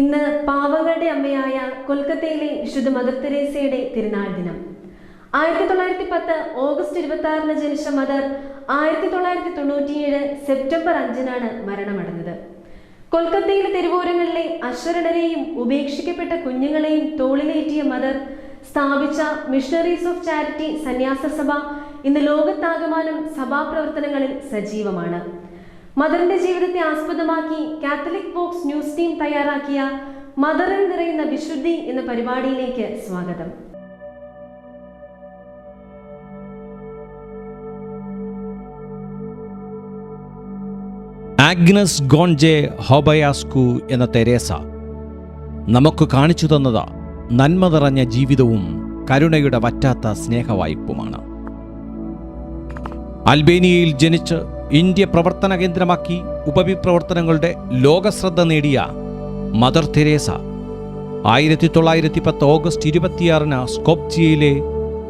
ഇന്ന് പാവകളുടെ അമ്മയായ കൊൽക്കത്തയിലെ വിശുദ്ധ മദർ തെരേസയുടെ തിരുനാൾ ദിനം. ആയിരത്തി തൊള്ളായിരത്തി പത്ത് ഓഗസ്റ്റ് ഇരുപത്തി ആറിന് ജനിച്ച മദർ ആയിരത്തി തൊള്ളായിരത്തി തൊണ്ണൂറ്റിയേഴ് സെപ്റ്റംബർ അഞ്ചിനാണ് മരണമടഞ്ഞത്. കൊൽക്കത്തയിലെ തെരുവോരങ്ങളിലെ അശ്വരണരെയും ഉപേക്ഷിക്കപ്പെട്ട കുഞ്ഞുങ്ങളെയും തോളിലേറ്റിയ മദർ സ്ഥാപിച്ച മിഷണറീസ് ഓഫ് ചാരിറ്റി സന്യാസ സഭ ഇന്ന് ലോകത്താകമാനം സഭാപ്രവർത്തനങ്ങളിൽ സജീവമാണ്. മദറിന്റെ ജീവിതത്തെ ആസ്പദമാക്കി കാത്തലിക് ബോക്സ് ന്യൂസ് ടീം തയ്യാറാക്കിയ മദറിൽ നിറയുന്ന വിശുദ്ധി എന്ന പരിപാടിയിലേക്ക് സ്വാഗതം. ആഗ്നസ് ഗോൺജെ ഹോബയാസ്കു എന്ന തെരേസ നമുക്ക് കാണിച്ചു തന്നത് നന്മ നിറഞ്ഞ ജീവിതവും കരുണയുടെ വറ്റാത്ത സ്നേഹവായ്പുമാണ്. അൽബേനിയയിൽ ജനിച്ച് ഇന്ത്യ പ്രവർത്തന കേന്ദ്രമാക്കി ഉപവിപ്രവർത്തനങ്ങളുടെ ലോകശ്രദ്ധ നേടിയ മദർ തെരേസ. ആയിരത്തി തൊള്ളായിരത്തി പത്ത് ഓഗസ്റ്റ് ഇരുപത്തിയാറിന് സ്കോപ്ജിയയിലെ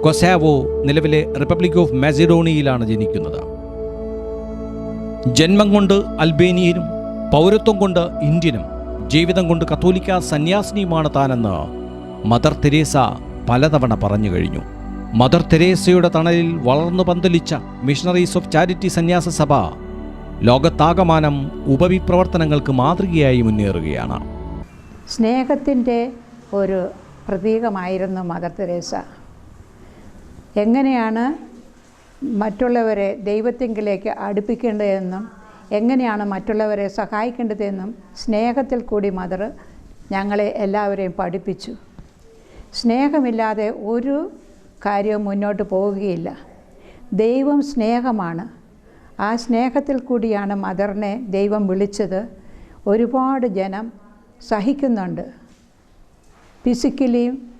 കൊസാവോ നിലവിലെ റിപ്പബ്ലിക് ഓഫ് മാസിഡോണിയയിലാണ് ജനിക്കുന്നത്. ജന്മം കൊണ്ട് അൽബേനിയനും പൗരത്വം കൊണ്ട് ഇന്ത്യനും ജീവിതം കൊണ്ട് കത്തോലിക്ക സന്യാസിനിയുമാണ് താനെന്ന് മദർ തെരേസ പലതവണ പറഞ്ഞു കഴിഞ്ഞു. മദർ തെരേസയുടെ തണലിൽ വളർന്നു പന്തലിച്ച മിഷണറീസ് ഓഫ് ചാരിറ്റി സന്യാസ സഭ ലോകത്താകമാനം ഉപവിപ്രവർത്തനങ്ങൾക്ക് മാതൃകയായി മുന്നേറുകയാണ്. സ്നേഹത്തിന്റെ ഒരു പ്രതീകമായിരുന്നു മദർ തെരേസ. എങ്ങനെയാണ് മറ്റുള്ളവരെ ദൈവത്തിങ്കിലേക്ക് അടുപ്പിക്കേണ്ടതെന്നും എങ്ങനെയാണ് മറ്റുള്ളവരെ സഹായിക്കേണ്ടതെന്നും സ്നേഹത്തിൽ കൂടി മദർ ഞങ്ങളെ എല്ലാവരെയും പഠിപ്പിച്ചു. സ്നേഹമില്ലാതെ ഒരു കാര്യവും മുന്നോട്ട് പോവുകയില്ല. ദൈവം സ്നേഹമാണ്. ആ സ്നേഹത്തിൽ കൂടിയാണ് മദറിനെ ദൈവം വിളിച്ചത്. ഒരുപാട് ജനം സഹിക്കുന്നുണ്ട്. ഫിസിക്കലിയും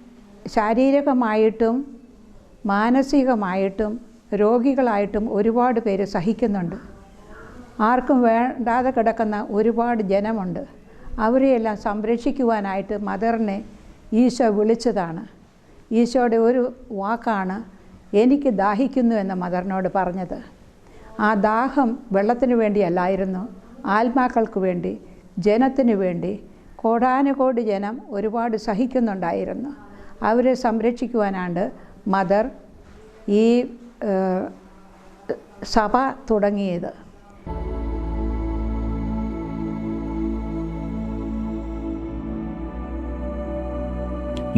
ശാരീരികമായിട്ടും മാനസികമായിട്ടും രോഗികളായിട്ടും ഒരുപാട് പേര് സഹിക്കുന്നുണ്ട്. ആർക്കും വേണ്ടാതെ കിടക്കുന്ന ഒരുപാട് ജനമുണ്ട്. അവരെയെല്ലാം സംരക്ഷിക്കുവാനായിട്ട് മദറിനെ ഈശോ വിളിച്ചതാണ്. ഈശോയുടെ ഒരു വാക്കാണ് എനിക്ക് ദാഹിക്കുന്നു എന്ന മദറിനോട് പറഞ്ഞത്. ആ ദാഹം വെള്ളത്തിന് വേണ്ടിയല്ലായിരുന്നു ആത്മാക്കൾക്ക് വേണ്ടി ജനത്തിനു വേണ്ടി കോടാനുകോടി ജനം ഒരുപാട് സഹിക്കുന്നുണ്ടായിരുന്നു. അവരെ സംരക്ഷിക്കുവാനാണ് മദർ ഈ സഭ തുടങ്ങിയത്.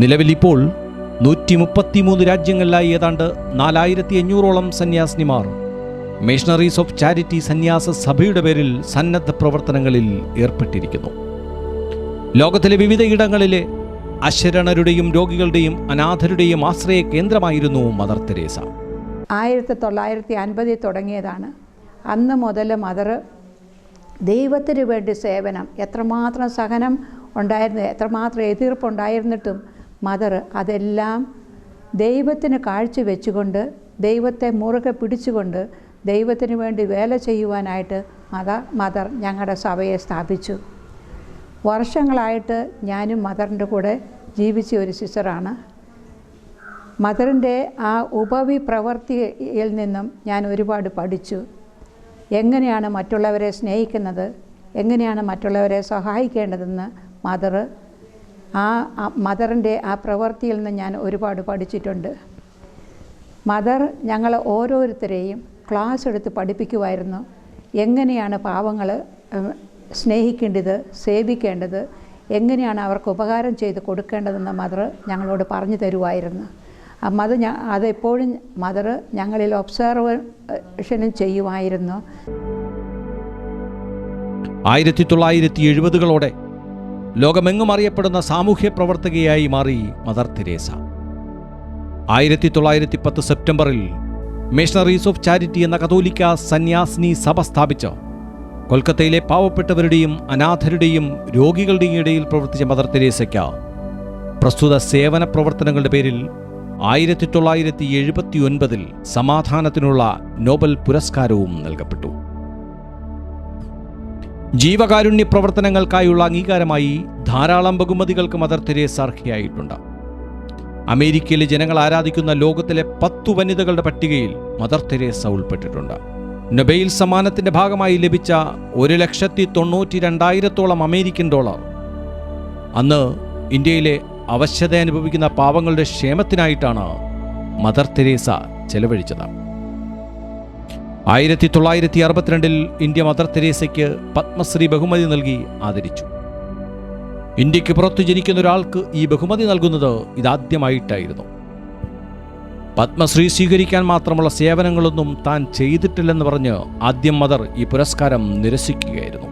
നിലവിൽ ഇപ്പോൾ നൂറ്റി മുപ്പത്തിമൂന്ന് രാജ്യങ്ങളിലായി ഏതാണ്ട് നാലായിരത്തി അഞ്ഞൂറോളം സന്യാസിനിമാർ മിഷണറീസ് ഓഫ് ചാരിറ്റി സന്യാസ സഭയുടെ പേരിൽ സന്നദ്ധ പ്രവർത്തനങ്ങളിൽ ഏർപ്പെട്ടിരിക്കുന്നു. ലോകത്തിലെ വിവിധ ഇടങ്ങളിലെ അശരണരുടെയും രോഗികളുടെയും അനാഥരുടെയും ആശ്രയ കേന്ദ്രമായിരുന്നു മദർ തെരേസ. ആയിരത്തി തൊള്ളായിരത്തി അൻപതിൽ തുടങ്ങിയതാണ്. അന്ന് മുതൽ മദർ ദൈവത്തിന് വേണ്ടി സേവനം എത്രമാത്രം സഹനം ഉണ്ടായിരുന്നു എത്രമാത്രം എതിർപ്പുണ്ടായിരുന്നിട്ടും മദർ അതെല്ലാം ദൈവത്തിന് കാഴ്ച വെച്ചുകൊണ്ട് ദൈവത്തെ മുറുകെ പിടിച്ചുകൊണ്ട് ദൈവത്തിന് വേണ്ടി വേല ചെയ്യുവാനായിട്ട് മദ മദർ ഞങ്ങളുടെ സഭയെ സ്ഥാപിച്ചു. വർഷങ്ങളായിട്ട് ഞാനും മദറിന്റെ കൂടെ ജീവിച്ച ഒരു സിസ്റ്ററാണ്. മദറിന്റെ ആ ഉപവി പ്രവൃത്തിയിൽ നിന്നും ഞാൻ ഒരുപാട് പഠിച്ചു. എങ്ങനെയാണ് മറ്റുള്ളവരെ സ്നേഹിക്കുന്നത് എങ്ങനെയാണ് മറ്റുള്ളവരെ സഹായിക്കേണ്ടതെന്ന് മദർ ആ മദറിന്റെ ആ പ്രവൃത്തിയിൽ നിന്ന് ഞാൻ ഒരുപാട് പഠിച്ചിട്ടുണ്ട്. മദർ ഞങ്ങൾ ഓരോരുത്തരെയും ക്ലാസ് എടുത്ത് പഠിപ്പിക്കുമായിരുന്നു എങ്ങനെയാണ് പാവങ്ങൾ സ്നേഹിക്കേണ്ടത് സേവിക്കേണ്ടത് എങ്ങനെയാണ് അവർക്ക് ഉപകാരം ചെയ്ത് കൊടുക്കേണ്ടതെന്ന് മദർ ഞങ്ങളോട് പറഞ്ഞു തരുമായിരുന്നു അത് ഞാൻ അതെപ്പോഴും മദർ ഞങ്ങളിൽ ഒബ്സർവേഷനും ചെയ്യുമായിരുന്നു ആയിരത്തി തൊള്ളായിരത്തി എഴുപതുകളോടെ ലോകമെങ്ങും അറിയപ്പെടുന്ന സാമൂഹ്യ പ്രവർത്തകയായി മാറി മദർ തെരേസ. ആയിരത്തി തൊള്ളായിരത്തി പത്ത് സെപ്റ്റംബറിൽ മിഷണറീസ് ഓഫ് ചാരിറ്റി എന്ന കതോലിക്ക സന്യാസിനി സഭ സ്ഥാപിച്ച് കൊൽക്കത്തയിലെ പാവപ്പെട്ടവരുടെയും അനാഥരുടെയും രോഗികളുടെയും ഇടയിൽ പ്രവർത്തിച്ച മദർ തെരേസയ്ക്ക് പ്രസ്തുത സേവന പ്രവർത്തനങ്ങളുടെ പേരിൽ ആയിരത്തി തൊള്ളായിരത്തി എഴുപത്തി ഒൻപതിൽ സമാധാനത്തിനുള്ള നോബൽ പുരസ്കാരവും നൽകപ്പെട്ടു. ജീവകാരുണ്യ പ്രവർത്തനങ്ങൾക്കായുള്ള അംഗീകാരമായി ധാരാളം ബഹുമതികൾക്ക് മദർ തെരേസ അർഹയായിട്ടുണ്ട്. അമേരിക്കയിലെ ജനങ്ങൾ ആരാധിക്കുന്ന ലോകത്തിലെ പത്തു വനിതകളുടെ പട്ടികയിൽ മദർ തെരേസ ഉൾപ്പെട്ടിട്ടുണ്ട്. നൊബെയിൽ സമ്മാനത്തിന്റെ ഭാഗമായി ലഭിച്ച ഒരു ലക്ഷത്തി തൊണ്ണൂറ്റി രണ്ടായിരത്തോളം അമേരിക്കൻ ഡോളർ അന്ന് ഇന്ത്യയിലെ അവശത അനുഭവിക്കുന്ന പാവങ്ങളുടെ ക്ഷേമത്തിനായിട്ടാണ് മദർ തെരേസ ചെലവഴിച്ചത്. ആയിരത്തി തൊള്ളായിരത്തി അറുപത്തിരണ്ടിൽ ഇന്ത്യ മദർ തെരേസയ്ക്ക് പത്മശ്രീ ബഹുമതി നൽകി ആദരിച്ചു. ഇന്ത്യയ്ക്ക് പുറത്തു ജനിക്കുന്ന ഒരാൾക്ക് ഈ ബഹുമതി നൽകുന്നത് ഇതാദ്യമായിട്ടായിരുന്നു. പത്മശ്രീ സ്വീകരിക്കാൻ മാത്രമുള്ള സേവനങ്ങളൊന്നും താൻ ചെയ്തിട്ടില്ലെന്ന് പറഞ്ഞ് ആദ്യം മദർ ഈ പുരസ്കാരം നിരസിക്കുകയായിരുന്നു.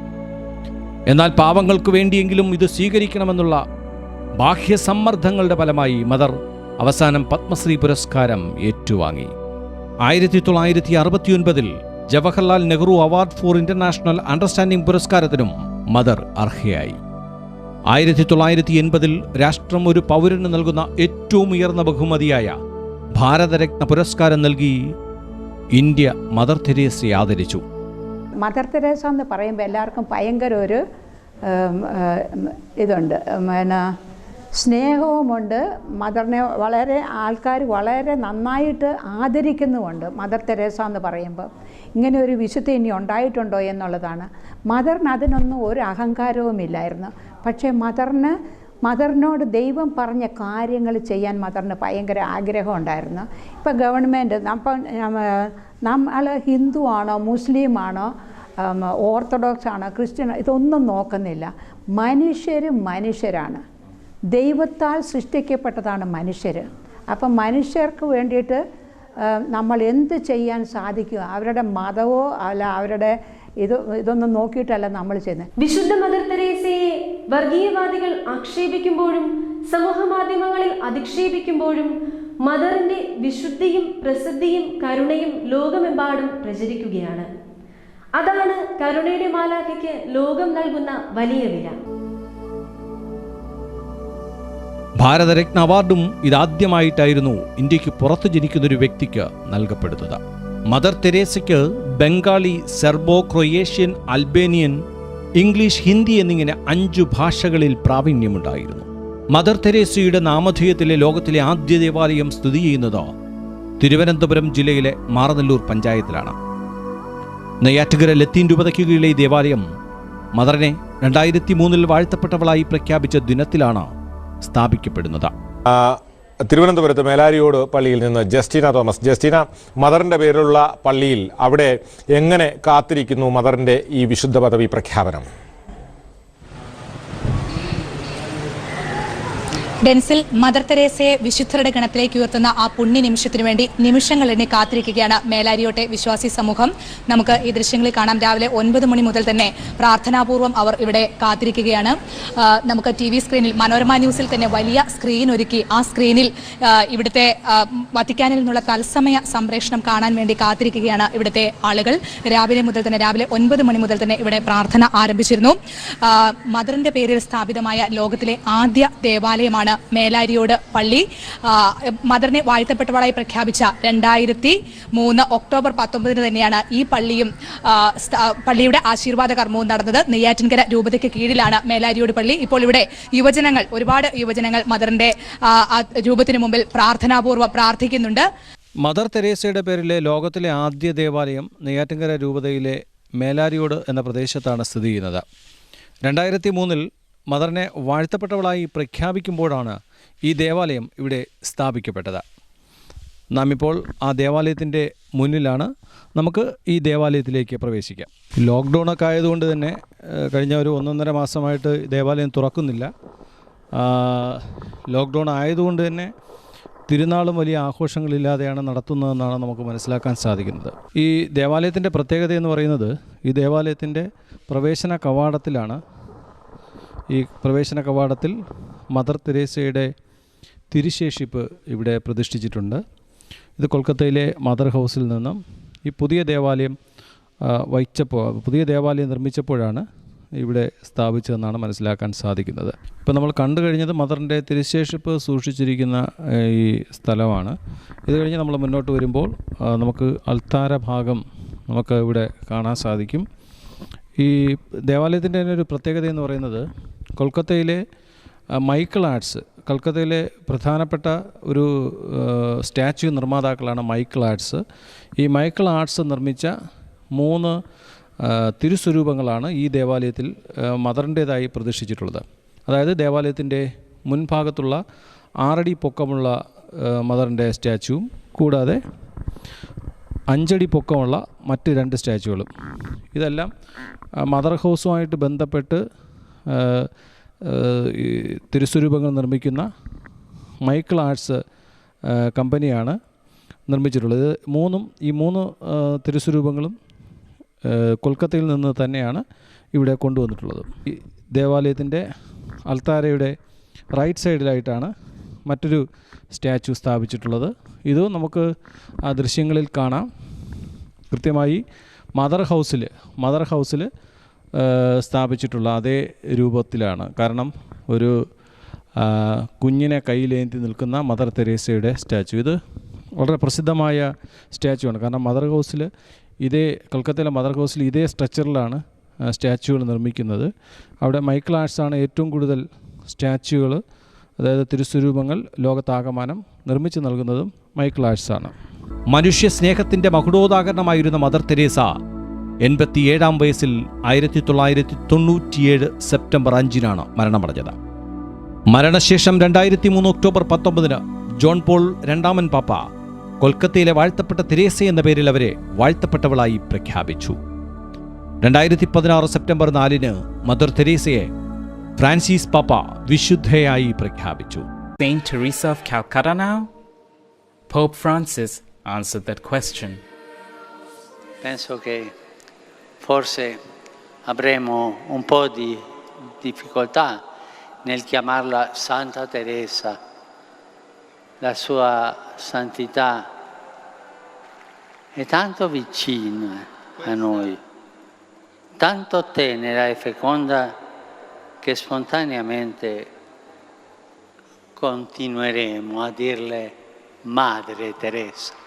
എന്നാൽ പാവങ്ങൾക്ക് വേണ്ടിയെങ്കിലും ഇത് സ്വീകരിക്കണമെന്നുള്ള ബാഹ്യ സമ്മർദ്ദങ്ങളുടെ ഫലമായി മദർ അവസാനം പത്മശ്രീ പുരസ്കാരം ഏറ്റുവാങ്ങി. ആയിരത്തി തൊള്ളായിരത്തി അറുപത്തിയൊൻപതിൽ Jawaharlal Nehru award for international understanding പുരസ്കാരത്തിനും mother അർഹയായി. ആയിരത്തി തൊള്ളായിരത്തി എൺപതിൽ രാഷ്ട്രം ഒരു പൗരന് നൽകുന്ന ഏറ്റവും ഉയർന്ന ബഹുമതിയായ ഭാരതരത്ന പുരസ്കാരം നൽകി ഇന്ത്യ മദർ തെരേസയെ ആദരിച്ചു. മദർ തെരേസ എന്ന് പറയുമ്പോൾ എല്ലാവർക്കും ഭയങ്കര ഒരു ഇതുണ്ട് പിന്നെ സ്നേഹവുമുണ്ട്. മദറിനെ വളരെ ആൾക്കാർ വളരെ നന്നായിട്ട് ആദരിക്കുന്നുമുണ്ട് മദർ തെരേസ എന്ന് പറയുമ്പോൾ ഇങ്ങനെ ഒരു വിശുദ്ധി ഇനി ഉണ്ടായിട്ടുണ്ടോ എന്നുള്ളതാണ്. മദറിന് അതിനൊന്നും ഒരു അഹങ്കാരവുമില്ലായിരുന്നു പക്ഷേ മദറിന് മദറിനോട് ദൈവം പറഞ്ഞ കാര്യങ്ങൾ ചെയ്യാൻ മദറിന് ഭയങ്കര ആഗ്രഹം ഉണ്ടായിരുന്നു. ഇപ്പം ഗവൺമെന്റ് അപ്പം നമ്മൾ ഹിന്ദു ആണോ മുസ്ലിം ആണോ ഓർത്തഡോക്സ് ആണോ ക്രിസ്ത്യൻ ഇതൊന്നും നോക്കുന്നില്ല. മനുഷ്യർ മനുഷ്യരാണ്. ദൈവത്താൽ സൃഷ്ടിക്കപ്പെട്ടതാണ് മനുഷ്യർ അപ്പം മനുഷ്യർക്ക് വേണ്ടിയിട്ട് നമ്മൾ എന്ത് ചെയ്യാൻ സാധിക്കും? അവരുടെ മതമോ അല്ല അവരുടെ ഇത് ഇതൊന്നും നോക്കിയിട്ടല്ല നമ്മൾ ചെയ്യുന്നത്. വിശുദ്ധ മദർ തെരേസയെ വർഗീയവാദികൾ ആക്ഷേപിക്കുമ്പോഴും സമൂഹ മാധ്യമങ്ങളിൽ അധിക്ഷേപിക്കുമ്പോഴും മദറിന്റെ വിശുദ്ധിയും പ്രസിദ്ധിയും കരുണയും ലോകമെമ്പാടും പ്രചരിക്കുകയാണ്. അതാണ് കരുണയുടെ മാലാഖയ്ക്ക് ലോകം നൽകുന്ന വലിയ വില. ഭാരതരത്ന അവാർഡും ഇതാദ്യമായിട്ടായിരുന്നു ഇന്ത്യയ്ക്ക് പുറത്ത് ജനിക്കുന്ന ഒരു വ്യക്തിക്ക് നൽകപ്പെടുന്നത്. Mother തെരേസയ്ക്ക് Bengali Serbo Croatian Albanian English Hindi എന്നിങ്ങനെ അഞ്ചു ഭാഷകളിൽ പ്രാവീണ്യമുണ്ടായിരുന്നു. മദർ തെരേസയുടെ നാമധേയത്തിലെ ലോകത്തിലെ ആദ്യ ദേവാലയം സ്ഥിതി ചെയ്യുന്നത് തിരുവനന്തപുരം ജില്ലയിലെ മാറനല്ലൂർ പഞ്ചായത്തിലാണ്. നെയ്യാറ്റുകര ലത്തീൻ രൂപതയ്ക്ക് കീഴിലെ ദേവാലയം മദറിനെ രണ്ടായിരത്തി മൂന്നിൽ വാഴ്ത്തപ്പെട്ടവളായി പ്രഖ്യാപിച്ച ദിനത്തിലാണ് സ്ഥാപിക്കപ്പെടുന്നത്. തിരുവനന്തപുരത്ത് മേലാരിയോട് പള്ളിയിൽ നിന്ന് ജസ്റ്റിന തോമസ്. ജസ്റ്റിന മദറിന്റെ പേരിലുള്ള പള്ളിയിൽ അവിടെ എങ്ങനെ കാത്തിരിക്കുന്നു മദറിന്റെ ഈ വിശുദ്ധ പദവി പ്രഖ്യാപനം? ഡെൻസിൽ മദർ തെരേസയെ വിശുദ്ധരുടെ ഗണത്തിലേക്ക് ഉയർത്തുന്ന ആ പുണ്യ നിമിഷത്തിനു വേണ്ടി നിമിഷങ്ങൾ എന്നെ കാത്തിരിക്കുകയാണ് മേലാരിയോട്ടെ വിശ്വാസി സമൂഹം. നമുക്ക് ഈ ദൃശ്യങ്ങളിൽ കാണാം. രാവിലെ ഒൻപത് മണി മുതൽ തന്നെ പ്രാർത്ഥനാപൂർവം അവർ ഇവിടെ കാത്തിരിക്കുകയാണ്. നമുക്ക് ടി സ്ക്രീനിൽ മനോരമ ന്യൂസിൽ തന്നെ വലിയ സ്ക്രീൻ ഒരുക്കി ആ സ്ക്രീനിൽ ഇവിടുത്തെ വത്തിക്കാനിൽ നിന്നുള്ള തത്സമയ സംപ്രേഷണം കാണാൻ വേണ്ടി കാത്തിരിക്കുകയാണ് ഇവിടുത്തെ ആളുകൾ. രാവിലെ മുതൽ തന്നെ രാവിലെ ഒൻപത് മണി മുതൽ തന്നെ ഇവിടെ പ്രാർത്ഥന ആരംഭിച്ചിരുന്നു. മദറിന്റെ പേരിൽ സ്ഥാപിതമായ ലോകത്തിലെ ആദ്യ ദേവാലയമാണ് മേലാരിയോട് പള്ളി. മദറിനെ വാഴ്ത്തപ്പെട്ടവളായി പ്രഖ്യാപിച്ച രണ്ടായിരത്തി മൂന്ന് ഒക്ടോബർ പത്തൊമ്പതിന് തന്നെയാണ് ഈ പള്ളിയും പള്ളിയുടെ ആശീർവാദ കർമ്മവും നടന്നത്. നെയ്യാറ്റിൻകര രൂപതയ്ക്ക് കീഴിലാണ് മേലാരിയോട് പള്ളി. ഇപ്പോൾ ഇവിടെ യുവജനങ്ങൾ ഒരുപാട് യുവജനങ്ങൾ മദറിന്റെ രൂപത്തിന് മുമ്പിൽ പ്രാർത്ഥനാപൂർവം പ്രാർത്ഥിക്കുന്നുണ്ട്. മദർ തെരേസയുടെ പേരിലെ ലോകത്തിലെ ആദ്യ ദേവാലയം നെയ്യാറ്റിൻകര രൂപതയിലെ മേലാരിയോട് എന്ന പ്രദേശത്താണ് സ്ഥിതി ചെയ്യുന്നത്. രണ്ടായിരത്തി മൂന്നിൽ മദറിനെ വാഴ്ത്തപ്പെട്ടവളായി പ്രഖ്യാപിക്കുമ്പോഴാണ് ഈ ദേവാലയം ഇവിടെ സ്ഥാപിക്കപ്പെട്ടത്. നാം ഇപ്പോൾ ആ ദേവാലയത്തിന്റെ മുന്നിലാണ്. നമുക്ക് ഈ ദേവാലയത്തിലേക്ക് പ്രവേശിക്കാം. ലോക്ക്ഡൗൺ ഒക്കെ ആയതുകൊണ്ട് തന്നെ കഴിഞ്ഞ ഒരു ഒന്നൊന്നര മാസമായിട്ട് ദേവാലയം തുറക്കുന്നില്ല. ലോക്ക്ഡൗൺ ആയതുകൊണ്ട് തന്നെ തിരുനാളും വലിയ ആഘോഷങ്ങളില്ലാതെയാണ് നടത്തുന്നതെന്നാണ് നമുക്ക് മനസ്സിലാക്കാൻ സാധിക്കുന്നത്. ഈ ദേവാലയത്തിന്റെ പ്രത്യേകത എന്ന് പറയുന്നത് ഈ ദേവാലയത്തിന്റെ പ്രവേശന കവാടത്തിലാണ് ഈ പ്രവേശന കവാടത്തിൽ മദർ തെരേസയുടെ തിരിശേഷിപ്പ് ഇവിടെ പ്രതിഷ്ഠിച്ചിട്ടുണ്ട്. ഇത് കൊൽക്കത്തയിലെ മദർ ഹൗസിൽ നിന്നും ഈ പുതിയ ദേവാലയം വഹിച്ചപ്പോൾ പുതിയ ദേവാലയം നിർമ്മിച്ചപ്പോഴാണ് ഇവിടെ സ്ഥാപിച്ചതെന്നാണ് മനസ്സിലാക്കാൻ സാധിക്കുന്നത്. ഇപ്പോൾ നമ്മൾ കണ്ടു കഴിഞ്ഞത് മദറിന്റെ തിരിശേഷിപ്പ് സൂക്ഷിച്ചിരിക്കുന്ന ഈ സ്ഥലമാണ്. ഇത് കഴിഞ്ഞ് നമ്മൾ മുന്നോട്ട് വരുമ്പോൾ നമുക്ക് അൽത്താര ഭാഗം നമുക്ക് ഇവിടെ കാണാൻ സാധിക്കും. ഈ ദേവാലയത്തിന്റെ തന്നെ ഒരു പ്രത്യേകത എന്ന് പറയുന്നത് കൊൽക്കത്തയിലെ മൈക്കിൾ ആർട്സ് കൽക്കത്തയിലെ പ്രധാനപ്പെട്ട ഒരു സ്റ്റാച്യു നിർമ്മാതാക്കളാണ് മൈക്കിൾ ആർട്സ്. ഈ മൈക്കിൾ ആർട്സ് നിർമ്മിച്ച മൂന്ന് തിരുസ്വരൂപങ്ങളാണ് ഈ ദേവാലയത്തിൽ മദറിന്റേതായി പ്രതിഷ്ഠിച്ചിട്ടുള്ളത്. അതായത് ദേവാലയത്തിന്റെ മുൻഭാഗത്തുള്ള ആറടി പൊക്കമുള്ള മദറിന്റെ സ്റ്റാച്ചുവും കൂടാതെ അഞ്ചടി പൊക്കമുള്ള മറ്റ് രണ്ട് സ്റ്റാച്ചുകളും ഇതെല്ലാം മദർ ഹൗസുമായിട്ട് ബന്ധപ്പെട്ട് തിരുസ്വരൂപങ്ങൾ നിർമ്മിക്കുന്ന മൈക്കിൾ ആർട്സ് കമ്പനിയാണ് നിർമ്മിച്ചിട്ടുള്ളത്. മൂന്നും ഈ മൂന്ന് തിരുസ്വരൂപങ്ങളും കൊൽക്കത്തയിൽ നിന്ന് തന്നെയാണ് ഇവിടെ കൊണ്ടുവന്നിട്ടുള്ളത്. ഈ ദേവാലയത്തിന്റെ അൽത്താരയുടെ റൈറ്റ് സൈഡിലായിട്ടാണ് മറ്റൊരു സ്റ്റാച്ചു സ്ഥാപിച്ചിട്ടുള്ളത്. ഇത് നമുക്ക് ആ ദൃശ്യങ്ങളിൽ കാണാം. കൃത്യമായി മദർ ഹൗസിൽ മദർ ഹൗസിൽ സ്ഥാപിച്ചിട്ടുള്ള അതേ രൂപത്തിലാണ്. കാരണം ഒരു കുഞ്ഞിനെ കയ്യിലേന്തി നിൽക്കുന്ന മദർ തെരേസയുടെ സ്റ്റാച്ചു. ഇത് വളരെ പ്രസിദ്ധമായ സ്റ്റാച്ചു ആണ് കാരണം മദർ ഹൗസിൽ ഇതേ കൊൽക്കത്തയിലെ മദർ ഹൗസിൽ ഇതേ സ്ട്രക്ചറിലാണ് സ്റ്റാച്ചുകൾ നിർമ്മിക്കുന്നത്. അവിടെ മൈക്കിൾ ആർട്സ് ആണ് ഏറ്റവും കൂടുതൽ സ്റ്റാച്ചുകൾ അതായത് തിരുസ്വരൂപങ്ങൾ ലോകത്താകമാനം നിർമ്മിച്ചു നൽകുന്നതും മൈക്കിൾ ആർട്സ് ആണ് മനുഷ്യ സ്നേഹത്തിന്റെ മകുടോദാഹരണമായിരുന്ന മദർ തെരേസ എൺപത്തിയേഴാം വയസ്സിൽ ആയിരത്തി തൊള്ളായിരത്തി തൊണ്ണൂറ്റിയേഴ് സെപ്റ്റംബർ അഞ്ചിനാണ് മരണമടഞ്ഞത് മരണശേഷം രണ്ടായിരത്തി മൂന്ന് ഒക്ടോബർ പത്തൊമ്പതിന് ജോൺ പോൾ രണ്ടാമൻ പാപ്പ കൊൽക്കത്തയിലെ വാഴ്ത്തപ്പെട്ട തെരേസ എന്ന പേരിൽ അവരെ വാഴ്ത്തപ്പെട്ടവളായി പ്രഖ്യാപിച്ചു രണ്ടായിരത്തി പതിനാറ് സെപ്റ്റംബർ നാലിന് മദർ തെരേസയെ ഫ്രാൻസിസ് പാപ്പ വിശുദ്ധയായി പ്രഖ്യാപിച്ചു Saint Teresa of Calcutta now? Pope Francis answered that question. Penso che forse avremo un po' di difficoltà nel chiamarla Santa Teresa. La sua santità è tanto vicina a noi, tanto tenera e feconda che spontaneamente continueremo a dirle Madre Teresa.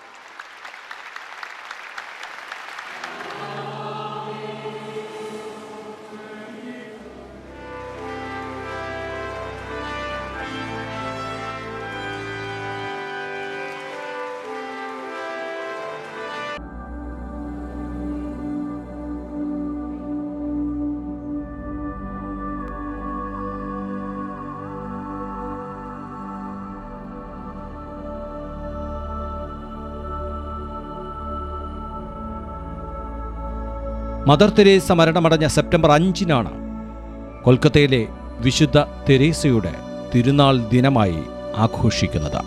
Mother Teresa മരണമടഞ്ഞ September അഞ്ചിനാണ് കൊൽക്കത്തയിലെ വിശുദ്ധ തെരേസയുടെ തിരുനാൾ ദിനമായി ആഘോഷിക്കുന്നത്.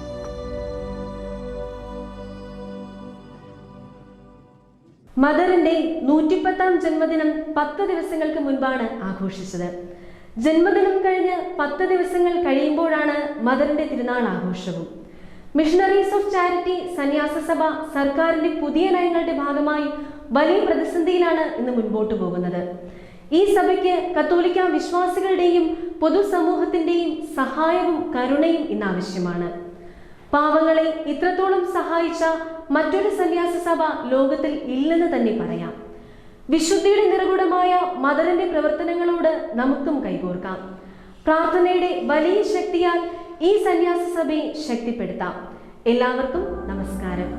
മദറിന്റെ നൂറ്റിപ്പത്താം ജന്മദിനം പത്ത് ദിവസങ്ങൾക്ക് മുൻപാണ് ആഘോഷിച്ചത്. ജന്മദിനം കഴിഞ്ഞ് പത്ത് ദിവസങ്ങൾ കഴിയുമ്പോഴാണ് മദറിന്റെ തിരുനാൾ ആഘോഷവും. മിഷണറീസ് ഓഫ് ചാരിറ്റി സന്യാസ സഭ സർക്കാരിന്റെ പുതിയ നയങ്ങളുടെ ഭാഗമായി വലിയ പ്രതിസന്ധിയിലാണ് ഇന്ന് മുൻപോട്ട് പോകുന്നത്. ഈ സഭയ്ക്ക് കത്തോലിക്ക വിശ്വാസികളുടെയും പൊതുസമൂഹത്തിന്റെയും സഹായവും കരുണയും ഇന്ന് ആവശ്യമാണ്. പാവങ്ങളെ ഇത്രത്തോളം സഹായിച്ച മറ്റൊരു സന്യാസ സഭ ലോകത്തിൽ ഇല്ലെന്ന് തന്നെ പറയാം. വിശുദ്ധിയുടെ നിറകുടമായ മദറിന്റെ പ്രവർത്തനങ്ങളോട് നമുക്കും കൈകോർക്കാം. പ്രാർത്ഥനയുടെ വലിയ ശക്തിയാൽ ഈ സന്യാസ സഭയെ ശക്തിപ്പെടുത്താം. എല്ലാവർക്കും നമസ്കാരം.